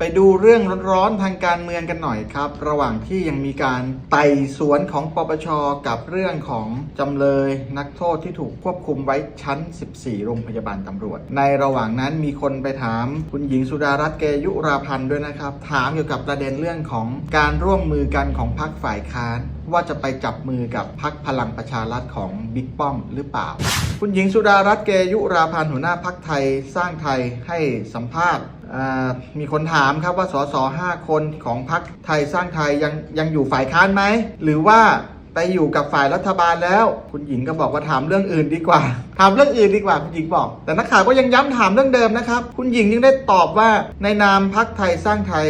ไปดูเรื่องร้อนๆทางการเมืองกันหน่อยครับ ระหว่างที่ยังมีการไต่สวนของปปชกับเรื่องของจำเลยนักโทษที่ถูกควบคุมไว้ชั้น 14 โรงพยาบาลตำรวจ ในระหว่างนั้นมีคนไปถามคุณหญิงสุดารัตน์เกยุราพันธ์ด้วยนะครับ ถามเกี่ยวกับประเด็นเรื่องของการร่วมมือกันของพรรคฝ่ายค้าน ว่าจะไปจับมือกับพรรคพลังประชารัฐของบิ๊กป้อมหรือเปล่า คุณหญิงสุดารัตน์เกยุราพันธ์หัวหน้าพรรคไทยสร้างไทยให้สัมภาษณ์มีคนถามครับว่าสสห้าคนของพรรคไทยสร้างไทยยังยังอยู่ฝ่ายค้านไหม หรือว่าไปอยู่กับฝ่ายรัฐบาลแล้ว คุณหญิงก็บอกว่าถามเรื่องอื่นดีกว่า ถามเรื่องอื่นดีกว่าคุณหญิงบอก แต่นักข่าวก็ยังย้ำถามเรื่องเดิมนะครับ คุณหญิงยังได้ตอบว่าในนามพรรคไทยสร้างไทย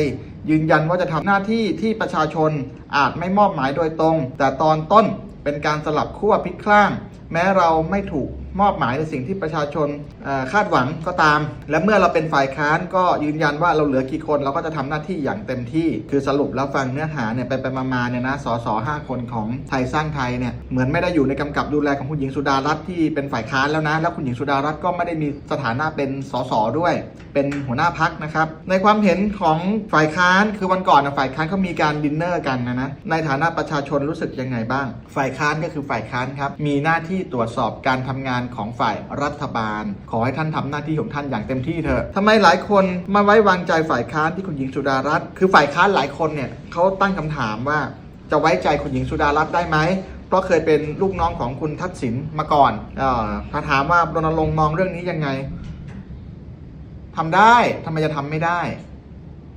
ยืนยันว่าจะทำหน้าที่ที่ประชาชนอาจไม่มอบหมายโดยตรง แต่ตอนต้น เป็นการสลับขั้วพลิกคล้าง แม้เราไม่ถูก มอบหมายในสิ่งที่ประชาชนคาดหวังก็ตาม และเมื่อเราเป็นฝ่ายค้านก็ยืนยันว่าเราเหลือกี่คนเราก็จะทำหน้าที่อย่างเต็มที่ คือสรุปแล้วฟังเนื้อหาเนี่ยไปไปมาๆเนี่ยนะสสห้าคนของไทยสร้างไทยเนี่ยเหมือนไม่ได้อยู่ในกำกับดูแลของคุณหญิงสุดารัตน์ที่เป็นฝ่ายค้านแล้วนะแล้วคุณหญิงสุดารัตน์ก็ไม่ได้มีสถานะเป็นสสด้วย เป็นหัวหน้าพักนะครับในความเห็นของฝ่ายค้านคือวันก่อนนะฝ่ายค้านเขามีการดินเนอร์กันนะนะในฐานะประชาชนรู้สึกยังไงบ้าง ฝ่ายค้านก็คือฝ่ายค้านครับมีหน้าที่ตรวจสอบการทำงานของฝ่ายรัฐบาล ขอให้ท่านทำหน้าที่ของท่านอย่างเต็มที่เถอะทำไมหลายคนมาไว้วางใจฝ่ายค้านที่คุณหญิงสุดารัตน์คือฝ่ายค้านหลายคนเนี่ยเขาตั้งคำถามว่า จะไว้ใจคุณหญิงสุดารัตน์ได้ไหมเพราะเคยเป็นลูกน้องของคุณทักษิณมาก่อนออถ้าถามว่ารณรงค์มองเรื่องนี้ยังไงทำได้ทำไมจะทำไม่ได้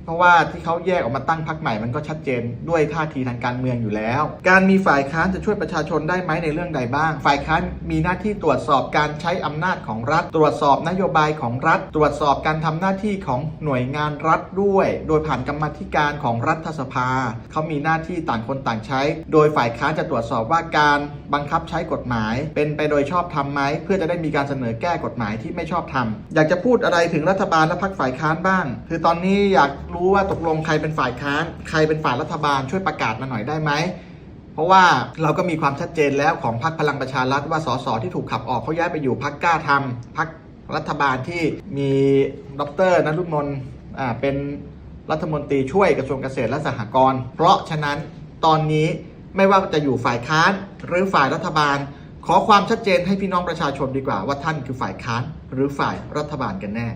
เพราะว่าที่เขาแยกออกมาตั้งพรรคใหม่มันก็ชัดเจนด้วยท่าทีทางการเมืองอยู่แล้ว การมีฝ่ายค้านจะช่วยประชาชนได้ไหมในเรื่องใดบ้าง ฝ่ายค้านมีหน้าที่ตรวจสอบการใช้อำนาจของรัฐ ตรวจสอบนโยบายของรัฐ ตรวจสอบการทำหน้าที่ของหน่วยงานรัฐด้วย โดยผ่านกรรมธิการของรัฐสภา เขามีหน้าที่ต่างคนต่างใช้ โดยฝ่ายค้านจะตรวจสอบว่าการบังคับใช้กฎหมาย เป็นไปโดยชอบธรรมไหมเพื่อจะได้มีการเสนอแก้กฎหมายที่ไม่ชอบธรรมอยากจะพูดอะไรถึงรัฐบาลและพรรคฝ่ายค้านบ้าง คือตอนนี้อยากรู้ว่าตกลงใครเป็นฝ่ายค้าน ใครเป็นฝ่ายรัฐบาลช่วยประกาศมาหน่อยได้ไหมเพราะว่าเราก็มีความชัดเจนแล้วของพรรคพลังประชารัฐว่าสสที่ถูกขับออกเขาย้ายไปอยู่พรรคกล้าทำพรรครัฐบาลที่มีดรนรุมนอ่าเป็นรัฐมนตรีช่วยกระทรวงเกษตรและสหกรณ์ เพราะฉะนั้นตอนนี้ไม่ว่าจะอยู่ฝ่ายค้านหรือฝ่ายรัฐบาล ขอความชัดเจนให้พี่น้องประชาชนดีกว่าว่าท่านคือฝ่ายค้านหรือฝ่ายรัฐบาลกันแน่